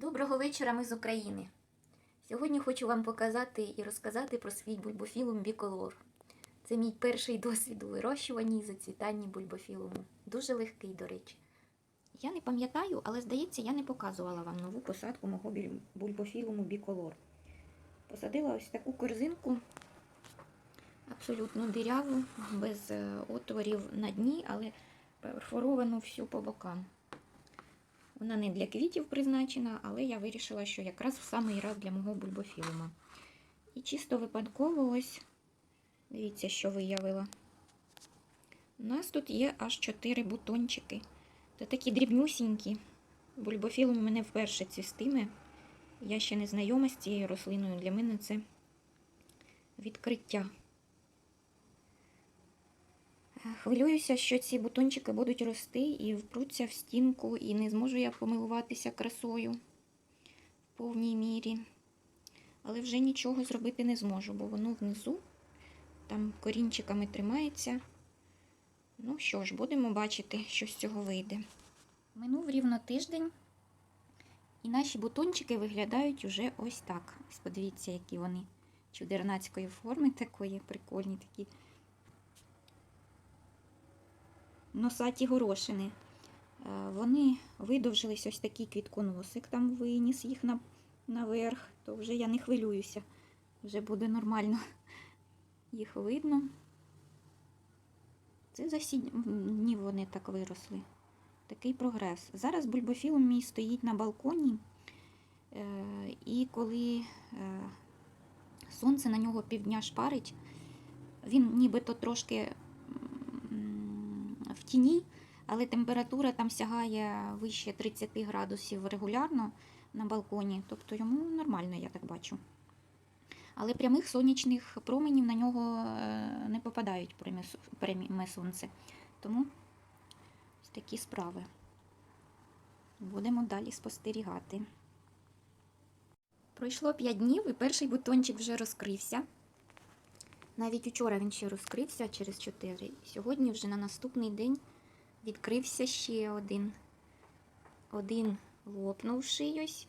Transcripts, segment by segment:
Доброго вечора, ми з України. Сьогодні хочу вам показати і розказати про свій бульбофілум біколор. Це мій перший досвід у вирощуванні і зацвітанні бульбофілуму. Дуже легкий, до речі. Я не пам'ятаю, але здається, я не показувала вам нову посадку мого бульбофілуму біколор. Посадила ось таку корзинку, абсолютно диряву, без е, отворів на дні, але перфоровану всю по бокам. Вона не для квітів призначена, але я вирішила, що якраз в самий раз для мого бульбофілума. І чисто випадково ось, дивіться, що виявила. У нас тут є аж 4 бутончики. Це такі дрібнюсінькі. Бульбофілум мене вперше цвістиме. Я ще не знайома з цією рослиною. Для мене це відкриття. Хвилююся, що ці бутончики будуть рости і впруться в стінку, і не зможу я помилуватися красою в повній мірі. Але вже нічого зробити не зможу, бо воно внизу там корінчиками тримається. Ну що ж, будемо бачити, що з цього вийде. Минув рівно тиждень, і наші бутончики виглядають уже ось так. Подивіться, які вони чудернацької форми такої, прикольні такі. Носаті горошини. Е, Вони видовжились ось такий квітконосик, там виніс їх на, наверх, то вже я не хвилююся. Вже буде нормально їх видно. Це за сі дні вони так виросли. Такий прогрес. Зараз бульбофілум мій стоїть на балконі, е, і коли е, сонце на нього півдня шпарить, він нібито трошки в тіні, але температура там сягає вище 30 градусів регулярно на балконі, тобто йому нормально, я так бачу. Але прямих сонячних променів на нього е, не попадають пряме сонце. Тому ось такі справи. Будемо далі спостерігати. Пройшло 5 днів і перший бутончик вже розкрився. Навіть учора він ще розкрився через 4. Сьогодні вже на наступний день відкрився ще один. Один лопнувший ось.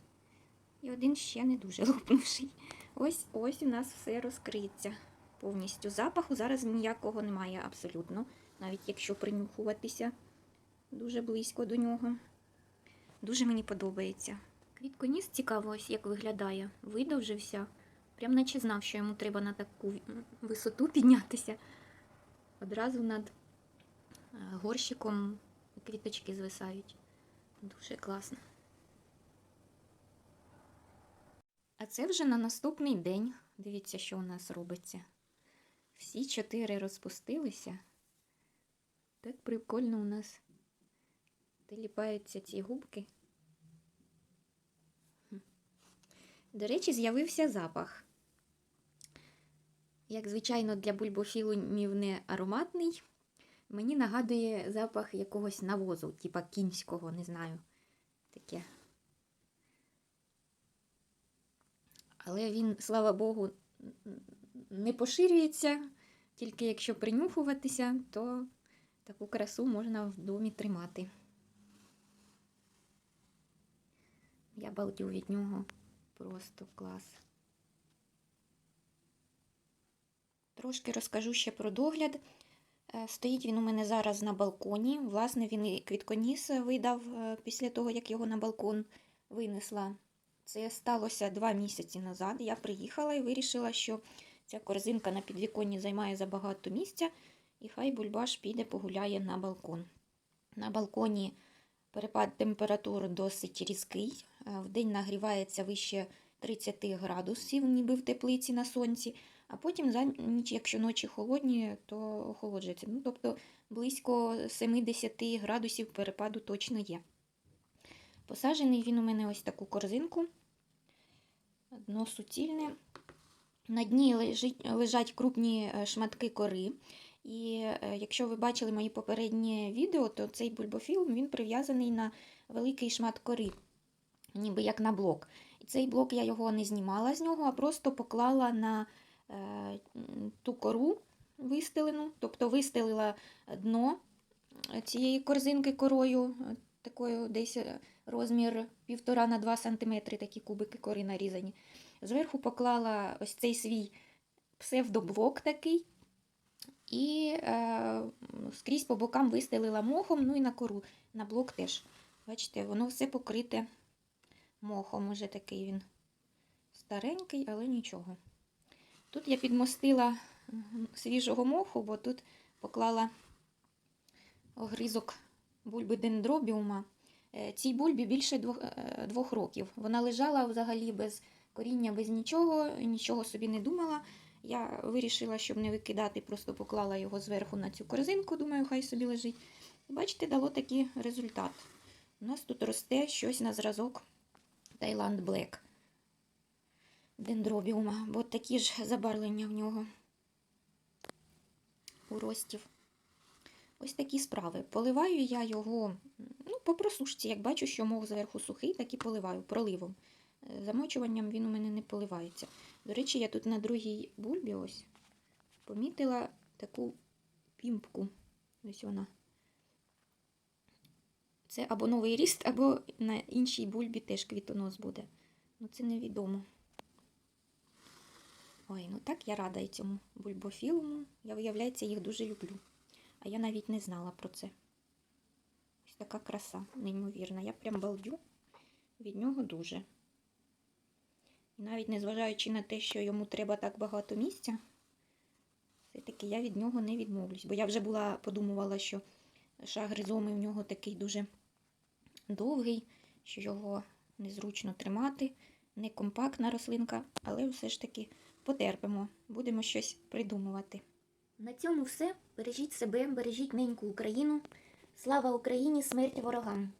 І один ще не дуже лопнувший. Ось ось у нас все розкриється повністю. Запаху зараз ніякого немає абсолютно. Навіть якщо принюхуватися дуже близько до нього. Дуже мені подобається. Квітконіс цікаво, ось як виглядає. Видовжився. Прям наче знав, що йому треба на таку висоту піднятися. Одразу над е, горщиком квіточки звисають. Дуже класно. А це вже на наступний день. Дивіться, що у нас робиться. Всі чотири розпустилися. Так прикольно у нас теліпаються ці губки. До речі, з'явився запах. Як звичайно, для бульбофілумів не ароматний. Мені нагадує запах якогось навозу, типа кінського, не знаю. Таке. Але він, слава Богу, не поширюється, тільки якщо принюхуватися, то таку красу можна в домі тримати. Я балдю від нього. Просто клас. Трошки розкажу ще про догляд. Е, Стоїть він у мене зараз на балконі. Власне, він і квітконіс видав е, після того, як його на балкон винесла. Це сталося два місяці назад. Я приїхала і вирішила, що ця корзинка на підвіконні займає забагато місця, і хай бульбаш піде погуляє на балкон. На балконі перепад температур досить різкий. Е, Вдень нагрівається вище 30 градусів, ніби в теплиці на сонці. А потім за ніч, якщо ночі холодні, то охолоджується. Ну, тобто близько 70 градусів перепаду точно є. Посаджений він у мене ось таку корзинку. Дно суцільне. На дні лежать крупні е, шматки кори. І е, якщо ви бачили мої попередні відео, то цей бульбофілм він прив'язаний на великий шмат кори, ніби як на блок. І цей блок я його не знімала з нього, а просто поклала на ту кору вистелену, тобто вистелила дно цієї корзинки корою, е, такою десь е, розмір 1,5 на 2 см, такі кубики кори нарізані. Зверху поклала ось цей свій псевдоблок такий. І е, скрізь по бокам вистелила мохом, ну і на кору, на блок теж. Бачите, воно все покрите мохом. Уже такий він старенький, але нічого. Тут я підмостила свіжого моху, бо тут поклала огризок бульби дендробіума. Е, Цій бульбі більше двох, е, двох років. Вона лежала взагалі без коріння, без нічого, нічого собі не думала. Я вирішила, щоб не викидати, просто поклала його зверху на цю корзинку, думаю, хай собі лежить. І бачите, дало такий результат. У нас тут росте щось на зразок Таїланд Блек дендробіума, бо такі ж забарвлення в нього у ростів. Ось такі справи. Поливаю я його ну, по просушці, як бачу, що мох зверху сухий, так і поливаю проливом. Е, Замочуванням він у мене не поливається. До речі, я тут на другій бульбі ось помітила таку пімпку. Ось вона. Це або новий ріст, або на іншій бульбі теж квітонос буде. Ну, це невідомо. Ой, ну так я рада цьому бульбофілуму. Я, виявляється, їх дуже люблю. А я навіть не знала про це. Ось така краса, неймовірна. Я прям балдю від нього дуже. І навіть незважаючи на те, що йому треба так багато місця, все-таки я від нього не відмовлюсь. Бо я вже була подумувала, що шаг ризоми в нього такий дуже довгий, що його незручно тримати, не компактна рослинка, але все ж таки потерпимо, будемо щось придумувати. На цьому все. Бережіть себе, бережіть неньку Україну. Слава Україні, смерть ворогам!